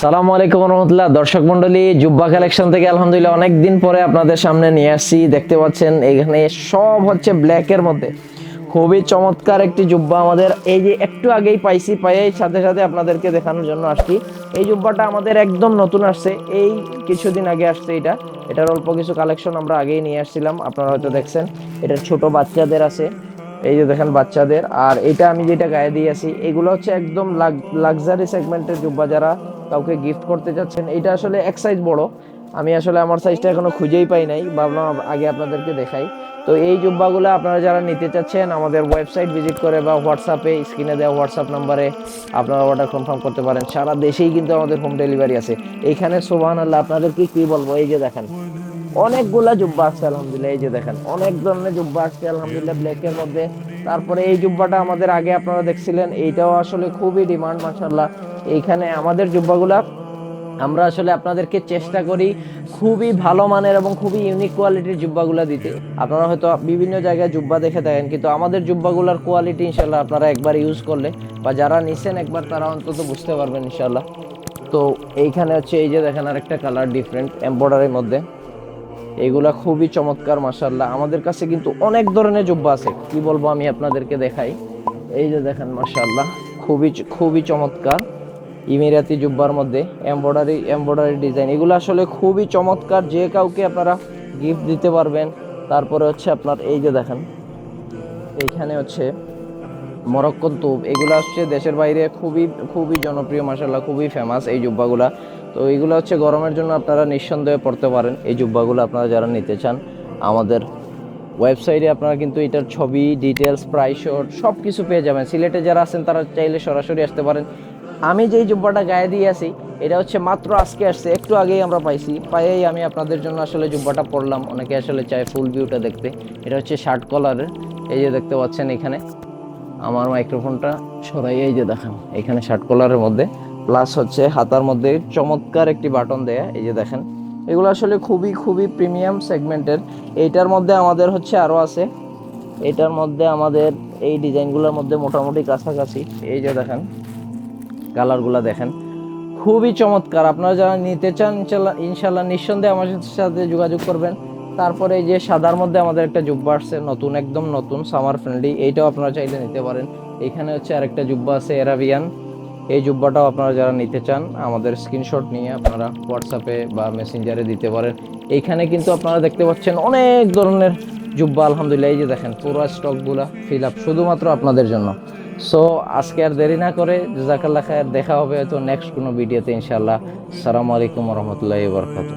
সালামু আলাইকুম রহমতুল্লাহ। দর্শক মন্ডলী জুব্বা কালেকশন থেকে আলহামদুলিল্লাহ অনেক দিন পরে আপনাদের সামনে নিয়ে আসছি। দেখতে পাচ্ছেন, এখানে সব হচ্ছে ব্ল্যাকের মধ্যে। খুবই চমৎকার একটি জুব্বা আমাদের। এই যে একটু আগেই পাইছি, পাইয়েই সাথে সাথে আপনাদেরকে দেখানোর জন্য আসছি। এই জুব্বাটা আমাদের একদম নতুন আসছে। এই কিছুদিন আগে আসছে এটা। এটার অল্প কিছু কালেকশন আমরা আগেই নিয়ে আসছিলাম। আপনারা হয়তো দেখছেন এটা ছোট বাচ্চাদের আছে। এই যে দেখেন বাচ্চাদের। আর এটা আমি যেটা গায়ে দিয়ে আছি এগুলো হচ্ছে একদম লাক্সারি সেগমেন্টের জুব্বা যারা কাউকে গিফট করতে চাচ্ছেন এটা আসলে এক সাইজ বড়। আমি আসলে আমার সাইজটা এখনও খুঁজেই পাই নাই, ভাবলাম আগে আপনাদেরকে দেখাই। তো এই জুব্বাগুলো আপনারা যারা নিতে চাচ্ছেন, আমাদের ওয়েবসাইট ভিজিট করে বা হোয়াটসঅ্যাপে স্ক্রিনে দেওয়া হোয়াটসঅ্যাপ নাম্বারে আপনারা অর্ডার কনফার্ম করতে পারেন। সারা দেশেই কিন্তু আমাদের হোম ডেলিভারি আছে। এইখানে সোবাহান আল্লাহ আপনাদেরকে কি বলব, এই যে দেখেন, অনেকগুলা জুব্বা আসছে আলহামদুলিল্লাহ, এই যে দেখেন, অনেক ধরনের জুব্বা আসছে আলহামদুলিল্লাহ ব্ল্যাকের মধ্যে। তারপরে এই জুব্বাটা আমাদের আগে আপনারা দেখছিলেন, এইটাও আসলে খুবই ডিমান্ড মাশাল্লাহ এইখানে আমাদের জুব্বাগুলা, আমরা আসলে আপনাদেরকে চেষ্টা করি খুবই ভালো মানের এবং খুবই ইউনিক কোয়ালিটির জুব্বাগুলো দিতে। আপনারা হয়তো বিভিন্ন জায়গায় জুব্বা দেখে থাকেন, কিন্তু আমাদের জুব্বাগুলোর কোয়ালিটি ইনশাল্লাহ আপনারা একবার ইউজ করলে, বা যারা নিছেন একবার তারা অন্তত বুঝতে পারবেন ইনশাল্লাহ তো এইখানে হচ্ছে এই যে দেখেন আরেকটা কালার ডিফারেন্ট এম্বয়ডারির মধ্যে। এগুলা খুবই চমৎকার মাসাল্লাহ আমাদের কাছে কিন্তু অনেক ধরনের জুব্বা আছে, কি বলব আমি আপনাদেরকে দেখাই। এই যে দেখেন মাসাল্লাহ খুবই খুবই চমৎকার। ইমিরাতি জুব্বার মধ্যে এমব্রয়ডারি এমব্রয়ডারি ডিজাইন এগুলো আসলে খুবই চমৎকার, যে কাউকে আপনারা গিফট দিতে পারবেন। তারপরে হচ্ছে আপনার এই যে দেখেন, এইখানে হচ্ছে মরক্কন তুব এগুলো হচ্ছে দেশের বাইরে খুবই খুবই জনপ্রিয় মাসাল্লাহ খুবই ফেমাস এই জুব্বাগুলা। তো এইগুলো হচ্ছে গরমের জন্য আপনারা নিঃসন্দেহে পড়তে পারেন। এই জুব্বাগুলো আপনারা যারা নিতে চান, আমাদের ওয়েবসাইটে আপনারা কিন্তু এটার ছবি ডিটেলস প্রাইস সব কিছু পেয়ে যাবেন। সিলেটে যারা আছেন, তারা চাইলে সরাসরি আসতে পারেন। আমি যেই জুব্বাটা গায়ে দিয়ে আছি, এটা হচ্ছে মাত্র আজকে আসছে, একটু আগেই আমরা পাইছি। পাইয়েই আমি আপনাদের জন্য আসলে জুব্বাটা পরলাম, অনেকে আসলে চায় ফুল ভিউটা দেখতে। এটা হচ্ছে শার্ট কলারের এই যে দেখতে পাচ্ছেন এখানে। আমার মাইক্রোফোনটা সরাই এই যে দেখেন, এখানে শার্ট কলারের মধ্যে। প্লাস হচ্ছে হাতার মধ্যে চমৎকার একটি বাটন দেয়া, এই যে দেখেন। এগুলো আসলে খুবই খুবই প্রিমিয়াম সেগমেন্টের এইটার মধ্যে আমাদের হচ্ছে আরও আছে। এটার মধ্যে আমাদের এই ডিজাইনগুলোর মধ্যে মোটামুটি কাছাকাছি। এই যে দেখেন কালারগুলো দেখেন। খুবই চমৎকার। আপনারা যারা নিতে চান, ইনশাল্লাহ ইনশাল্লাহ নিঃসন্দেহে আমার সাথে যোগাযোগ করবেন। তারপরে এই যে সাদার মধ্যে আমাদের একটা জুব্বা আসছে, নতুন, একদম নতুন সামার ফ্রেন্ডলি এইটাও আপনারা চাইলে নিতে পারেন। এখানে হচ্ছে আরেকটা জুব্বা আছে এরাবিয়ান এই জুব্বাটাও আপনারা যারা নিতে চান, আমাদের স্ক্রিনশট নিয়ে আপনারা হোয়াটসঅ্যাপে বা মেসেঞ্জারে দিতে পারেন। এইখানে কিন্তু আপনারা দেখতে পাচ্ছেন অনেক ধরনের জুব্বা, আলহামদুলিল্লাহ। এই যে দেখেন, পুরো স্টকগুলো ফিল আপ শুধুমাত্র আপনাদের জন্য। সো আজকে আর দেরি না করে জাকাল্লা খায়ের দেখা হবে হয়তো নেক্সট কোনো ভিডিওতে ইনশাল্লাহ সালামু আলাইকুম রহমতুল্লাহ বরকাত